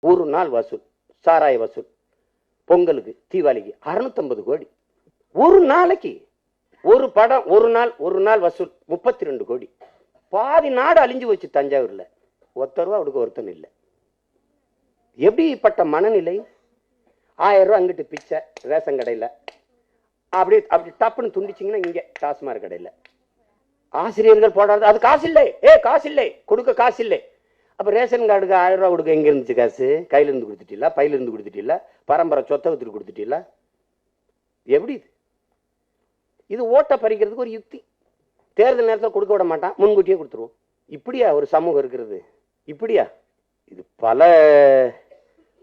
ஒரு நாள் வசூல் சாராய வசூல் பொங்கலுக்கு தீபாவளிக்கு அறுநூத்தம்பது கோடி. ஒரு நாளைக்கு ஒரு படம் ஒரு நாள் ஒரு நாள் வசூல் முப்பத்தி ரெண்டு கோடி. பாதி நாடு அழிஞ்சு போச்சு தஞ்சாவூர்ல. ஒத்த ரூபா அவனுக்கு ஒருத்தன் இல்லை. எப்படிப்பட்ட மனநிலை? ஆயிரம் ரூபா அங்கிட்டு பிச்சை ரேஷன் கடையில். அப்படி அப்படி டப்புன்னு துண்டிச்சிங்கன்னா இங்கே டாஸ்மார்க் கடையில். ஆசிரியர்கள் போடாது அது காசு இல்லை. ஏ காசு இல்லை. கொடுக்க காசு இல்லை. அப்போ ரேஷன் கார்டுக்கு ஆயிரம் ரூபா கொடுக்க எங்கே இருந்துச்சு காசு? கையிலேருந்து கொடுத்துட்டீங்களா? பையில பரம்பரை கொடுத்துட்டீங்களா? பரம்பரை சொத்தகத்துக்கு கொடுத்துட்டீங்களா? எப்படி இது? இது ஓட்டை பறிக்கிறதுக்கு ஒரு யுக்தி. தேர்தல் நேரத்தில் கொடுக்க விட மாட்டான். முன்கூட்டியே கொடுத்துருவோம். இப்படியா ஒரு சமூகம் இருக்கிறது? இப்படியா? இது பல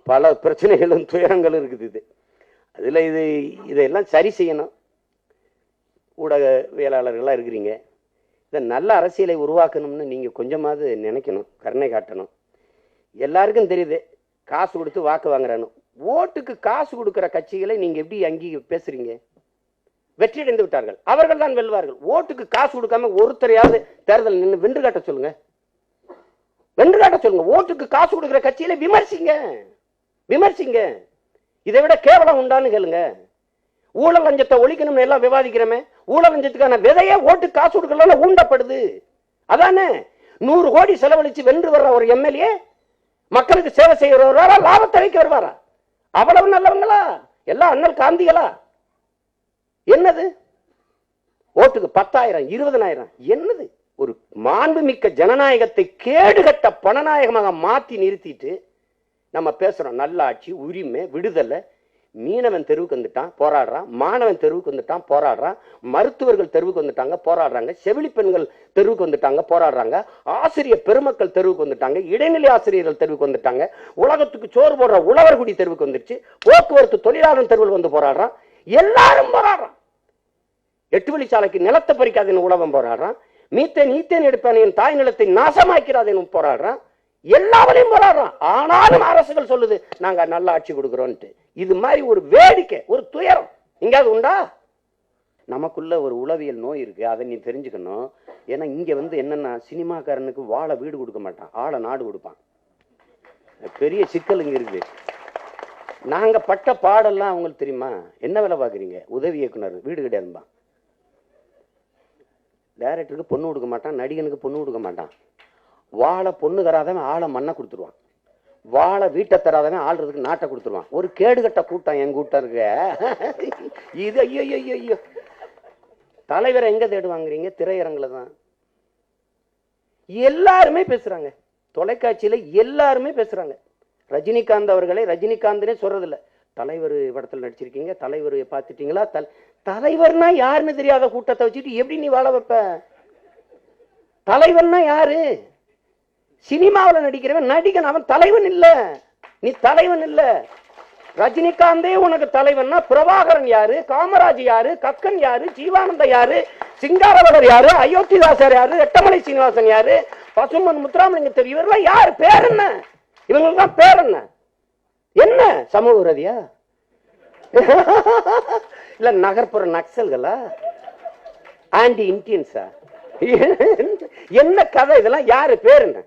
பல பிரச்சனைகளும் துயரங்களும் இருக்குது இது. அதில் இது இதையெல்லாம் சரி செய்யணும். ஊடகவியலாளர்களாக இருக்கிறீங்க. இந்த நல்ல அரசியலை உருவாக்கணும்னு நீங்கள் கொஞ்சமாவது நினைக்கணும் கருணை காட்டணும். எல்லாருக்கும் தெரியுது காசு கொடுத்து வாக்கு வாங்குறானு. ஓட்டுக்கு காசு கொடுக்குற கட்சிகளை நீங்கள் எப்படி அங்கீ பேசுறீங்க? வெற்றியடைந்து விட்டார்கள். அவர்கள் தான் வெல்வார்கள். ஓட்டுக்கு காசு கொடுக்காம ஒருத்தரையாவது தேர்தல் நின்று வென்று காட்ட சொல்லுங்க. வென்று காட்ட சொல்லுங்க. ஓட்டுக்கு காசு கொடுக்குற கட்சியில விமர்சிங்க. விமர்சிங்க. இதை விட கேவலம் உண்டான்னு கேளுங்க. ஊழல் லஞ்சத்தை ஒழிக்கணும்னு எல்லாம் விவாதிக்கிறோமே ஊழல் லஞ்சத்துக்கான விதையே ஓட்டு காசு கொடுக்கலாம் ஊண்டப்படுது. அதானே? நூறு கோடி செலவழிச்சு வென்று வர்ற ஒரு எம்எல்ஏ மக்களுக்கு சேவை செய்ய வருவாரா லாபத்தை வைக்க வருவாரா? அவ்வளவு நல்லவங்களா? எல்லாம் அண்ணல் காந்திகளா? என்னது? ஓட்டுக்கு பத்தாயிரம் இருபதனாயிரம் என்னது? ஒரு மாண்புமிக்க ஜனநாயகத்தை கேடுகட்ட பணநாயகமாக மாத்தி நிறுத்திட்டு நம்ம பேசுறோம் நல்லாட்சி உரிமை விடுதலை மீனவன் தெருவுக்கு வந்துட்டான் போராடுறான். மாணவன் தெருவுக்கு வந்துட்டான் போராடுறான். மருத்துவர்கள் தெருவுக்கு வந்துட்டாங்க போராடுறாங்க. செவிலி பெண்கள் தெருவுக்கு வந்துட்டாங்க போராடுறாங்க. ஆசிரியர் பெருமக்கள் தெருவுக்கு வந்துட்டாங்க. இடைநிலை ஆசிரியர்கள் தெருவுக்கு வந்துட்டாங்க. உலகத்துக்கு சோறு போடுற உழவர்குடி தெருவுக்கு வந்துருச்சு. போக்குவரத்து தொழிலாளர் தெருவில் வந்து போராடுறான். எல்லாரும் போராடுறான். எட்டு வழிச்சாலைக்கு நிலத்தை பறிக்காதேன்னு உழவன் போராடுறான். மீத்தேன் ஈத்தேன் எடுப்பேன் என் தாய் நிலத்தை நாசமாக்கிறாதேன்னு போராடுறான். எல்லாவரையும் போராடுறான் ஆனாலும் அரசுகள் சொல்லுது நாங்க நல்ல ஆட்சி கொடுக்குறோன்ட்டு இது மாதிரி ஒரு வேடிக்கை ஒரு துயரம். எங்கேயாவது உண்டா? நமக்குள்ள ஒரு உளவியல் நோய் இருக்கு. அதை நீ தெரிஞ்சுக்கணும். ஏன்னா இங்க வந்து என்னன்னா சினிமாக்காரனுக்கு வாழை வீடு கொடுக்க மாட்டான். ஆளை நாடு கொடுப்பான். பெரிய சிக்கல் இங்க இருக்குது. நாங்க பட்ட பாடெல்லாம் அவங்களுக்கு தெரியுமா? என்ன வேலை பார்க்குறீங்க? உதவி இயக்குனர் வீடு கிடையாதும்பா டைரக்டருக்கு பொண்ணு கொடுக்க மாட்டான் நடிகனுக்கு பொண்ணு கொடுக்க மாட்டான். வாழை பொண்ணு தராதவன் ஆளை மண்ணை கொடுத்துருவான். வாழை வீட்டை தராதவன் ஆள்றதுக்கு நாட்டை கொடுத்துருவான். ஒரு கேடுகட்ட கூட்டம் என் கூட்டம் இருக்க. இது ஐயோ ஐயோ ஐயோ தலைவரை எங்க தேடுவாங்கிறீங்க? திரையரங்குல தான். எல்லாருமே பேசுறாங்க. தொலைக்காட்சியில எல்லாருமே பேசுறாங்க. ரஜினிகாந்த் அவர்களை ரஜினிகாந்த்னே சொல்றதில்ல. தலைவர் படத்தில் நடிச்சிருக்கீங்க தலைவர் பார்த்துட்டீங்களா? தல் தலைவர்னா யாருன்னு தெரியாத கூட்டத்தை வச்சுட்டு எப்படி நீ வாழ வைப்ப? தலைவர்னா யாரு? சினிமாவில் நடிக்கிறவன் நடிகன் அவன் தலைவன் இல்லை. நீ தலைவன் இல்லை. ரஜினிகாந்தே உனக்கு தலைவன்னா பிரபாகரன் யாரு காமராஜ் யாரு கக்கன் யாரு ஜீவானந்த யாரு சிங்காரவடர் யாரு அயோத்திதாசர் யாரு எட்டமலை சீனிவாசன் யாரு பசுமன் முத்துராமலிங்க தெரியும் இவரெல்லாம் யார் பேர் என்ன? இவங்களுக்கு தான் பேர் என்ன? என்ன? சமூக விரோதியா? இல்ல நகர்ப்புற நக்சல்களா? ஆன்டி இந்தியன்ஸா? என்ன கதை இதெல்லாம்? யாரு பேர் என்ன?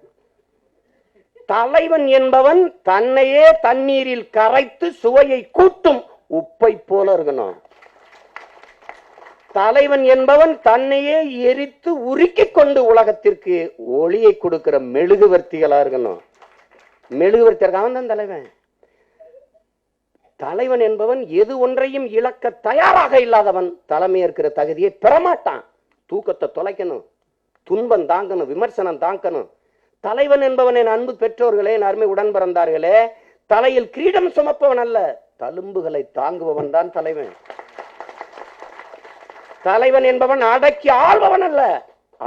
தலைவன் என்பவன் தன்னையே தண்ணீரில் கரைத்து சுவையை கூட்டும் உப்பை போல இருக்கணும். தலைவன் என்பவன் தன்னையே எரித்து உருக்கி கொண்டு உலகத்திற்கு ஒளியை கொடுக்கிற மெழுகுவர்த்திகளா இருக்கணும். மெழுகுவர்த்தி இருக்கான் தான் தலைவன். தலைவன் என்பவன் எது ஒன்றையும் இழக்க தயாராக இல்லாதவன் தலைமை இருக்கிற தகுதியை பெறமாட்டான். தூக்கத்தை தொலைக்கணும். துன்பம் தாங்கணும் விமர்சனம் தாங்கணும். தலைவன் என்பவன் என் அன்பு பெற்றோர்களே என் அருமை உடன் பிறந்தார்களே. தலையில் கிரீடம் சுமப்பவன் அல்ல தழும்புகளை தாங்குபவன் தான் தலைவன். தலைவன் என்பவன் அடக்கி ஆள்பவன் அல்ல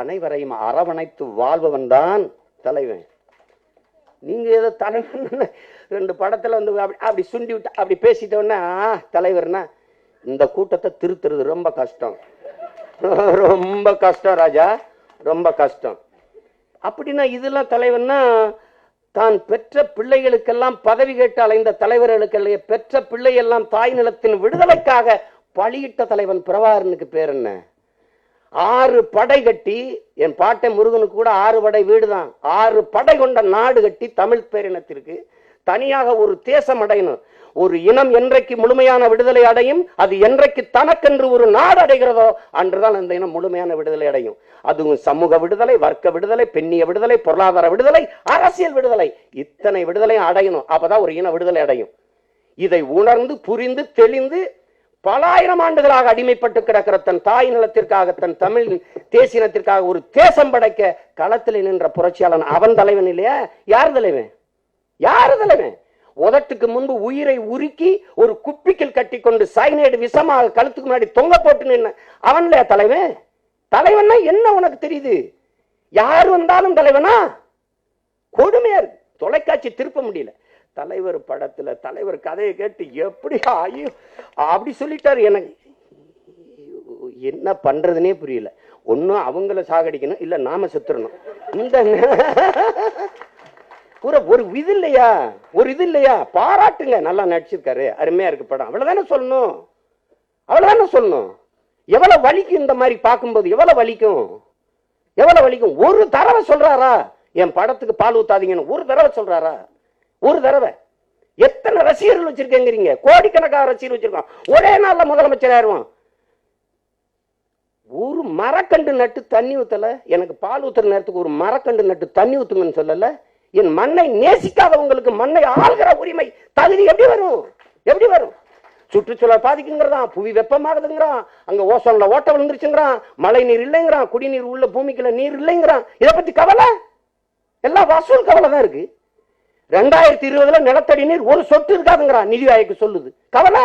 அனைவரையும் அரவணைத்து வாழ்பவன் தான் தலைவன். நீங்க ஏதோ தலைவன் ரெண்டு படத்துல வந்து அப்படி அப்படி சுண்டி விட்டு அப்படி பேசிட்டோன்னா தலைவர்னா இந்த கூட்டத்தை திருத்துறது ரொம்ப கஷ்டம். ரொம்ப கஷ்டம் ராஜா ரொம்ப கஷ்டம். அப்படின்னா இதெல்லாம் தலைவன்னா தான் பெற்ற பிள்ளைகளுக்கெல்லாம் பதவி கேட்டு அலைந்த தலைவர்களுக்கு பெற்ற பிள்ளையெல்லாம் தாய் நிலத்தின் விடுதலைக்காக பலியிட்ட தலைவன் பிரபாகரனுக்கு பேர் என்ன? ஆறு படை கட்டி என் பாட்டை முருகனுக்கு கூட ஆறு படை வீடு தான் ஆறு படை கொண்ட நாடு கட்டி தமிழ் பேரினத்திற்கு தனியாக ஒரு தேசம் அடையணும். ஒரு இனம் என்றைக்கு முழுமையான விடுதலை அடையும் அது என்றைக்கு தனக்கென்று ஒரு நாடு அடைகிறதோ அன்றுதான் அந்த இனம் முழுமையான விடுதலை அடையும். அதுவும் சமூக விடுதலை வர்க்க விடுதலை பெண்ணிய விடுதலை பொருளாதார விடுதலை அரசியல் விடுதலை. இத்தனை விடுதலையும் அடையணும். அப்பதான் ஒரு இன விடுதலை அடையும். இதை உணர்ந்து புரிந்து தெளிந்து பல ஆயிரம் ஆண்டுகளாக அடிமைப்பட்டு கிடக்கிற தன் தாய் நிலத்திற்காக தன் தமிழ் தேசியத்திற்காக ஒரு தேசம் படைக்க களத்தில் நின்ற புரட்சியாளன் அவன் தலைவன் இல்லையா? யார் தலைவன்? யார் தலைவன்? உதட்டுக்கு முன்பு உயிரை உருக்கி ஒரு குப்பிக்கில் கட்டி கொண்டு சைனைடு விஷமாக கழுத்துக்கு முன்னாடி தொங்க போட்டு நின்ன. அவன் இல்லையா தலைவன்? தலைவன்னா என்ன உனக்கு தெரியுது? யார் வந்தாலும் தலைவனா? கொடுமையா இருக்கு. தொலைக்காட்சி திருப்ப முடியல. தலைவர் படத்துல தலைவர் கதையை கேட்டு எப்படி ஐயோ அப்படி சொல்லிட்டாரு எனக்கு. என்ன பண்றதுனே புரியல. ஒன்னும் அவங்கள சாகடிக்கணும் இல்ல நாம செத்துறணும். இந்த பூரா ஒரு இது இல்லையா? ஒரு இது இல்லையா? பாராட்டுங்க. நல்லா நடிச்சிருக்காரு. அருமையா இருக்கு படம். அவ்வளவுதானே சொல்லணும்? அவ்வளவுதானே சொல்லணும்? எவ்வளவு வலிக்கும் இந்த மாதிரி பார்க்கும்போது? எவ்வளவு வலிக்கும்? எவ்வளவு வலிக்கும்? ஒரு தடவை சொல்றாரா? என் படத்துக்கு பால் ஊத்தாதீங்கன்னு ஒரு தடவை சொல்றாரா? ஒரு தடவை. எத்தனை ரசிகர்கள் வச்சிருக்கேங்கிறீங்க? கோடிக்கணக்கான ரசிகர் வச்சிருக்கோம். ஒரே நாள்ல முதலமைச்சர் ஆயிருவான். ஒரு மரக்கண்டு நட்டு தண்ணி ஊத்தல? எனக்கு பால் ஊத்துற நேரத்துக்கு ஒரு மரக்கண்டு நட்டு தண்ணி ஊத்துங்கன்னு சொல்லல? என் மண்ணை நேசிக்காதவங்களுக்கு மண்ணை ஆள்கிற உரிமை தகுதி எப்படி வரும்? எப்படி வரும்? சுற்றுச்சூழல் பாதிக்குங்கிறதான் புவி வெப்பமாகுதுங்கிறான் அங்க ஓசோன்ல ஓட்ட விழுந்துருச்சுங்கிறான் மழை நீர் இல்லைங்கிறான் குடிநீர் உள்ள பூமிக்குள்ள நீர் இல்லைங்கிறான். இதை பத்தி கவலை? எல்லாம் வசூல் கவலை தான் இருக்கு. ரெண்டாயிரத்தி இருபதுல நிலத்தடி நீர் ஒரு சொட்டு இருக்காதுங்கிறான் நிதி ஆயோக்கு சொல்லுது. கவலை?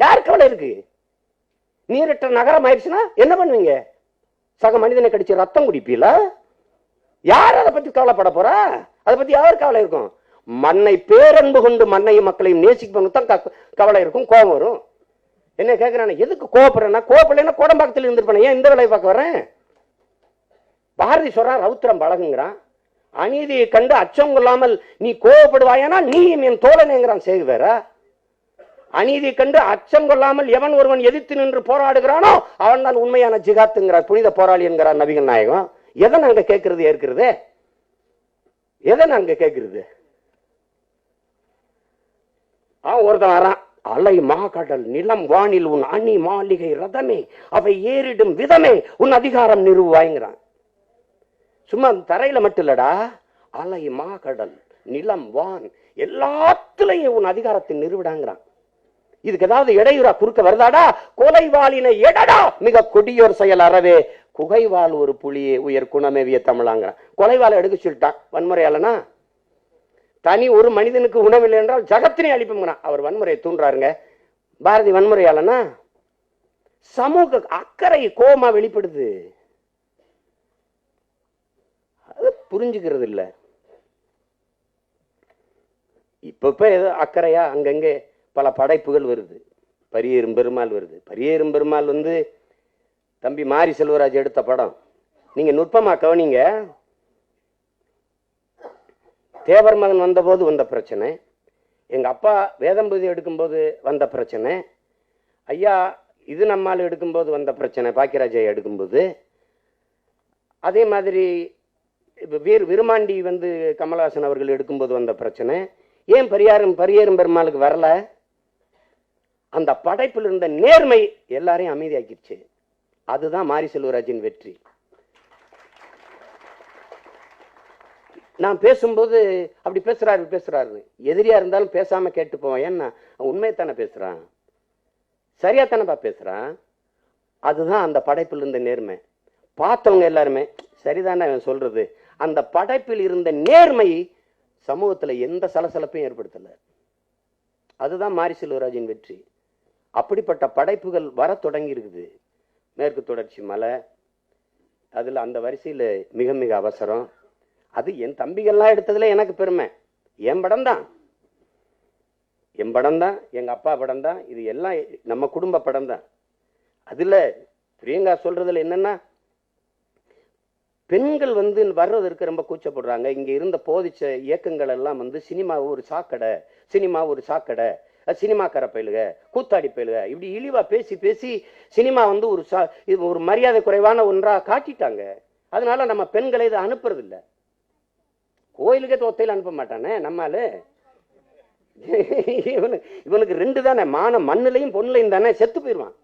யார் கவலை இருக்கு? நீரிட்ட நகரம் ஆயிடுச்சுன்னா என்ன பண்ணுவீங்க? சக மனிதனை கடிச்சு ரத்தம் குடிப்பீல யார் அதை பத்தி கவலைப்பட போறா? அதை பத்தி யார் கவலை இருக்கும்? மண்ணை பேரன்பு கொண்டு மண்ணையும் மக்களையும் நேசிப்பவங்க தான் க- கவலை இருக்கும் கோபம் வரும். என்ன கேட்கிறானே எதுக்கு கோபப்படுறேன்னா கோவப்படலைன்னா கோடம்பாக்கத்தில் இருந்திருப்பேன் ஏன் இந்த வேலையை பார்க்க வரேன் பாரதி சொல்றான் ரவுத்திரம் பழகுங்கிறான். அநீதியை கண்டு அச்சம் கொள்ளாமல் நீ கோவப்படுவாயனா நீயும் என் தோழனேங்கிறான் வேற. அநீதியை கண்டு அச்சம் கொள்ளாமல் எவன் ஒருவன் எதிர்த்து நின்று போராடுகிறானோ அவன் தான் உண்மையான ஜிகாத்துங்கிறார் புனித போராளி என்கிறார் நபிகள் நாயகம். எதை நாங்க கேட்கறது ஏற்கிறது? எதை நாங்க கேட்கறது ஒருத்தன் வரான். அலை மாகடல் நிலம் வானில் உன் அணி மாளிகை ரதமே அவை ஏறிடும் விதமே உன் அதிகாரம் நிறுவாய்ங்கிறான். சும்மா தரையில மட்டும் இல்லடா. அலை மாகடல் நிலம் வான் எல்லாத்துலயும் உன் அதிகாரத்தை நிறுவிடாங்கிறான். இதுக்கு ஏதாவது இடையூறா குறுக்க வருதாடா? கொலைவாளினை எடடா! மிக கொடியோர் செயல் அறவே புகைவால் ஒரு புலியே உயர் குணமேவிய தமிழாங்கிறான். கொலைவாளை எடுக்க சொல்லிட்டான் வன்முறையாளனா? தனி ஒரு மனிதனுக்கு உணவில்லை என்றால் ஜகத்தினை அழிப்புங்கிறான். அவர் வன்முறையை தூண்டுறாருங்க. பாரதி வன்முறையாளனா? சமூக அக்கறை கோமா வெளிப்படுது. அது புரிஞ்சுக்கிறது இல்ல. இப்ப இப்ப ஏதோ அக்கறையா அங்கங்கே பல படைப்புகள் வருது. பரியேறும் பெருமாள் வருது. பரியேறும் பெருமாள் வந்து தம்பி மாரி செல்வராஜ் எடுத்த படம். நீங்க நுட்பமா கவனிங்க தேவர் மகன் வந்தபோது வந்த பிரச்சனை. எங்க அப்பா வேதம்பதி எடுக்கும்போது வந்த பிரச்சனை. ஐயா இது நம்மால் எடுக்கும்போது வந்த பிரச்சனை பாக்கியராஜை எடுக்கும்போது. அதே மாதிரி வீர் விருமாண்டி வந்து கமலஹாசன் அவர்கள் எடுக்கும்போது வந்த பிரச்சனை. ஏன் பரியாரும் பரியேறும் பெருமாளுக்கு வரல? அந்த படைப்பில் இருந்த நேர்மை எல்லாரையும் அமைதியாக்கிடுச்சு. அதுதான் மாரி செல்வராஜின் வெற்றி. நான் பேசும்போது அப்படி பேசுறாரு பேசுறாரு. எதிரியா இருந்தாலும் பேசாம கேட்டு போவேன் ஏன்னா உண்மையை தானே பேசுறான். சரியா தானேப்பா பேசுறான். அதுதான் அந்த படைப்பில் இருந்த நேர்மை. பார்த்தவங்க எல்லாருமே சரிதானே அவன் சொல்றது. அந்த படைப்பில் இருந்த நேர்மை சமூகத்துல எந்த சலசலப்பையும் ஏற்படுத்தல. அதுதான் மாரி செல்வராஜின் வெற்றி. அப்படிப்பட்ட படைப்புகள் வர தொடங்கி இருக்குது. மேற்கு தொடர்ச்சி மலை. அதில் அந்த வரிசையில் மிக மிக அவசரம். அது என் தம்பிகள்லாம் எடுத்ததில் எனக்கு பெருமை. என் படம் தான். என் படம் தான் எங்கள் அப்பா படம் தான் இது எல்லாம் நம்ம குடும்ப படம் தான். அதில் பிரியங்கா சொல்கிறதுல என்னென்னா பெண்கள் வந்து வர்றதற்கு ரொம்ப கூச்சப்படுறாங்க. இங்கே இருந்த போதிச்ச இயக்கங்கள் எல்லாம் வந்து சினிமா ஒரு சாக்கடை சினிமா ஒரு சாக்கடை. சினிமாக்கார சினிமா கரப்பயிலுக கூத்தாடி பயிலுக இப்படி இழிவா பேசி பேசி சினிமா வந்து ஒரு சா இது ஒரு மரியாதை குறைவான ஒன்றா காட்டிட்டாங்க. அதனால நம்ம பெண்களை இதை அனுப்புறதில்ல. கோயிலுக்கே தொத்தையில் அனுப்ப மாட்டானே நம்மால. இவனுக்கு இவனுக்கு ரெண்டு தானே மான மண்ணிலையும் பொண்ணுலையும் தானே செத்து போயிடுவான்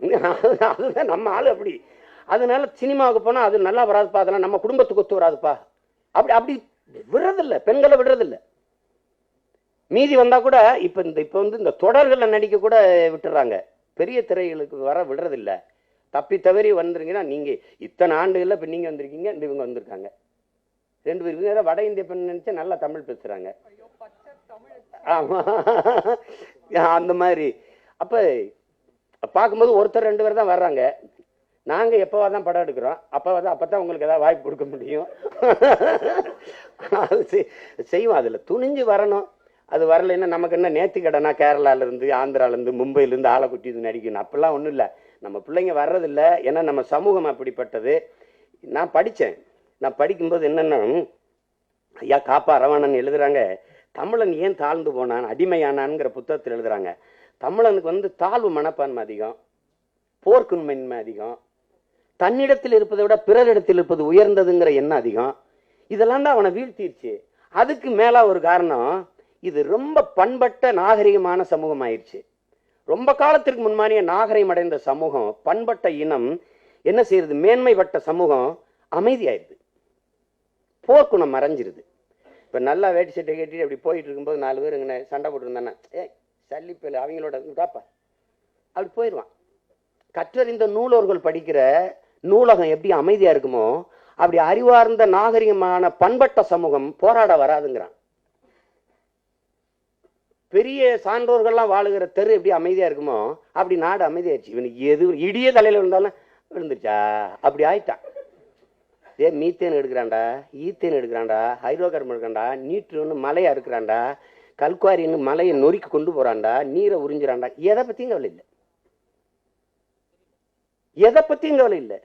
அதுதான் நம்ம ஆள் அப்படி. அதனால சினிமாவுக்கு போனால் அது நல்லா வராதுப்பா அதெல்லாம் நம்ம குடும்பத்துக்கு ஒத்து வராதுப்பா. அப்படி அப்படி விடுறதில்ல பெண்களை விடுறதில்ல. மீதி வந்தால் கூட இப்போ இந்த இப்போ வந்து இந்த தொடர்களில் நடிக்க கூட விட்டுறாங்க. பெரிய திரைகளுக்கு வர விடுறதில்ல. தப்பி தவறி வந்துருங்கன்னா நீங்கள் இத்தனை ஆண்டுகளில் இப்போ நீங்கள் வந்திருக்கீங்க இந்த இவங்க வந்திருக்காங்க. ரெண்டு பேருக்கு ஏதாவது வட இந்திய பெண் நினைச்சா நல்லா தமிழ் பேசுகிறாங்க ஆமாம் அந்த மாதிரி. அப்போ பார்க்கும்போது ஒருத்தர் ரெண்டு பேர் தான் வர்றாங்க. நாங்கள் எப்போவா தான் படம் எடுக்கிறோம். அப்போ தான் அப்போ தான் உங்களுக்கு ஏதாவது வாய்ப்பு கொடுக்க முடியும். அது செய்- செய்வோம். அதில் துணிஞ்சு வரணும். அது வரலைன்னா நமக்கு என்ன? நேத்து கடனா கேரளால இருந்து மும்பையிலேருந்து இருந்து ஆளை குட்டி வந்து நடிக்கணும். அப்படிலாம் ஒன்றும் இல்லை. நம்ம பிள்ளைங்க வர்றதில்ல. ஏன்னா நம்ம சமூகம் அப்படிப்பட்டது. நான் படித்தேன் நான் படிக்கும்போது என்னென்னா ஐயா காப்பா ரவணன் எழுதுகிறாங்க தமிழன் ஏன் தாழ்ந்து போனான்? அடிமையானான்ங்கிற புத்தகத்தில் எழுதுறாங்க. தமிழனுக்கு வந்து தாழ்வு மனப்பான்மை அதிகம். போர்க்குண்மையின்மை அதிகம். தன்னிடத்தில் இருப்பதை விட பிறரிடத்தில் இருப்பது உயர்ந்ததுங்கிற எண்ணம் அதிகம். இதெல்லாம் தான் அவனை வீழ்த்திருச்சு. அதுக்கு மேலே ஒரு காரணம் இது ரொம்ப பண்பட்ட நாகரிகமான சமூகம் ஆயிடுச்சு ரொம்ப காலத்திற்கு முன்மானிய நாகரிகம் அடைந்த சமூகம் பண்பட்ட இனம் என்ன செய்யறது மேன்மைப்பட்ட சமூகம் அமைதியாயிருது போர்க்குணம் மறைஞ்சிருது. இப்ப நல்லா வேட்டி சட்டை கட்டிட்டு அப்படி போயிட்டு இருக்கும்போது நாலு பேர் இங்கே சண்டை போட்டுருந்தானே? ஏய் சல்லிப்பேல் அவங்களோட அப்படி போயிடுவான் கற்றறிந்த நூலோர்கள் படிக்கிற நூலகம் எப்படி அமைதியா இருக்குமோ அப்படி அறிவார்ந்த நாகரிகமான பண்பட்ட சமூகம் போராட வராதுங்கிறான். பெரிய சான்றோர்கள்லாம் வாழுகிற தெரு எப்படி அமைதியாக இருக்குமோ அப்படி நாடு அமைதியாயிருச்சு இவனுக்கு எது இடிய தலையில் இருந்தாலும் விழுந்துருச்சா? அப்படி ஆயிட்டான். ஏ மீத்தேன் எடுக்கிறான்டா ஈத்தேன் எடுக்கிறான்டா ஹைட்ரோகார்பன் எடுக்கிறான்டா நீட்டுன்னு மலையாக இருக்கிறான்டா கல்குவாரின்னு மலையை நொறுக்கி கொண்டு போகிறான்டா நீரை உறிஞ்சிறான்டா. எதை பற்றியும் கவலை இல்லை. எதை பற்றியும் கவலை இல்லை.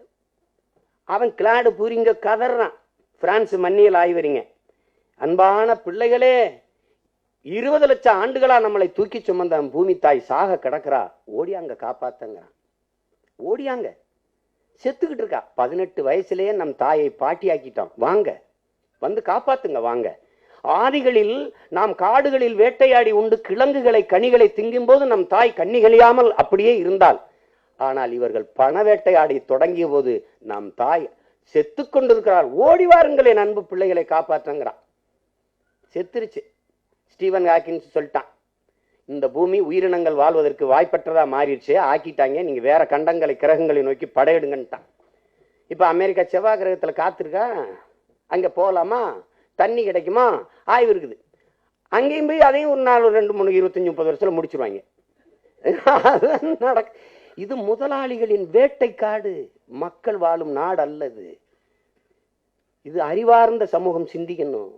அவன் கிளாடு பூரிங்க கதறான். பிரான்ஸ் மண்ணியல் ஆய்வறிங்க அன்பான பிள்ளைகளே இருபது லட்சம் ஆண்டுகளா நம்மளை தூக்கி சுமந்த பூமி தாய் சாக கிடக்குறா ஓடியாங்க காப்பாத்தங்கிறான். ஓடியாங்க. செத்துக்கிட்டு இருக்கா. பதினெட்டு வயசுலேயே நம் தாயை பாட்டியாக்கிட்டோம். வாங்க. வந்து காப்பாத்துங்க வாங்க. ஆதிகளில் நாம் காடுகளில் வேட்டையாடி உண்டு கிழங்குகளை கனிகளை திங்கும் போது நம் தாய் கண்ணிகளியாமல் அப்படியே இருந்தால் ஆனால் இவர்கள் பண வேட்டையாடி தொடங்கிய போது நம் தாய் செத்து கொண்டிருக்கிறார் ஓடி வாருங்களேன் என் அன்பு பிள்ளைகளை காப்பாற்றுங்கிறான். செத்துருச்சு. ஸ்டீவன் ஹாக்கின்ஸ் சொல்லிட்டான் இந்த பூமி உயிரினங்கள் வாழ்வதற்கு வாய்ப்பற்றதா மாறிடுச்சு ஆக்கிட்டாங்க நீங்க வேற கண்டங்களை கிரகங்களை நோக்கி படையிடுங்கன்ட்டான். இப்போ அமெரிக்கா செவ்வாய் கிரகத்தில் காத்திருக்கா? அங்கே போகலாமா தண்ணி கிடைக்குமா? ஆய்வு இருக்குது. அங்கேயும் போய் அதையும் ஒரு நாலு ரெண்டு மூணு இருபத்தஞ்சு முப்பது வருஷத்தில் முடிச்சிருவாங்க. நடக்கு இது முதலாளிகளின் வேட்டைக்காடு. மக்கள் வாழும் நாடு அல்லது இது அறிவார்ந்த சமூகம் சிந்திக்கணும்.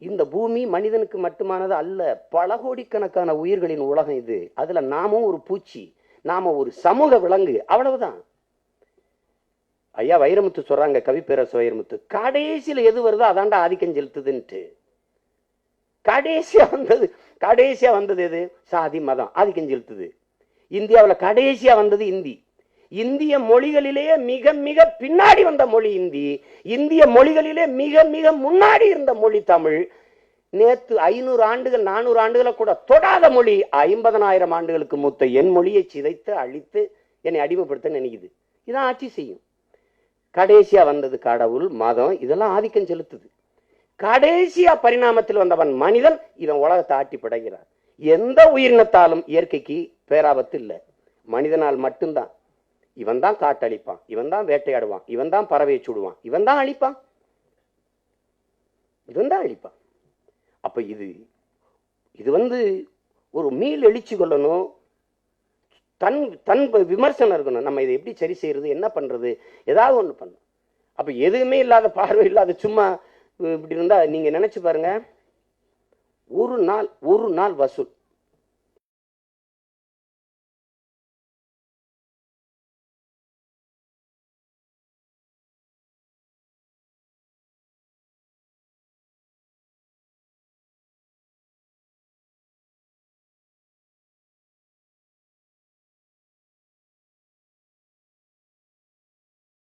இந்த பூமி மனிதனுக்கு மட்டுமானது அல்ல பல கோடிக்கணக்கான உயிர்களின் உலகம் இது. அதுல நாமும் ஒரு பூச்சி நாம ஒரு சமூக விலங்கு அவ்வளவுதான். ஐயா வைரமுத்து சொல்றாங்க கவி வைரமுத்து கடைசியில் எது வருதோ அதாண்டா ஆதிக்கம் செலுத்துதுன்ட்டு. கடைசியா வந்தது கடைசியா வந்தது எது? சாதி மதம் ஆதிக்கம் செலுத்துது. இந்தியாவில் கடைசியா வந்தது இந்தி. இந்திய மொழிகளிலேயே மிக மிக பின்னாடி வந்த மொழி இந்தி. இந்திய மொழிகளிலே மிக மிக முன்னாடி இருந்த மொழி தமிழ். நேற்று ஐநூறு ஆண்டுகள் நானூறு ஆண்டுகளை கூட தொடாத மொழி ஐம்பதனாயிரம் ஆண்டுகளுக்கு மூத்த என் மொழியை சிதைத்து அழித்து என்னை அடிமைப்படுத்த நினைக்குது. இதான் ஆட்சி செய்யும். கடைசியா வந்தது கடவுள் மதம் இதெல்லாம் ஆதிக்கம் செலுத்துது. கடைசியா பரிணாமத்தில் வந்தவன் மனிதன் இவன் உலகத்தை ஆட்டி படைகிறான் எந்த உயிரினத்தாலும் இயற்கைக்கு பேராபத்து இல்லை. மனிதனால் மட்டும்தான். இவன் தான் காட்டழிப்பான் இவன் தான் வேட்டையாடுவான் இவன் தான் பறவையை சுடுவான் இவன் தான் அழிப்பான். இவன் தான் அழிப்பான். அப்ப இது இது வந்து ஒரு மீள் எழுச்சி கொள்ளணும் தன் தன் விமர்சனம் இருக்கணும். நம்ம இதை எப்படி சரி செய்யறது என்ன பண்றது ஏதாவது ஒண்ணு பண்ணணும். அப்ப எதுவுமே இல்லாத பார்வை இல்லாத சும்மா இப்படி இருந்தா நீங்க நினைச்சு பாருங்க ஒரு நாள் ஒரு நாள் வசூல்.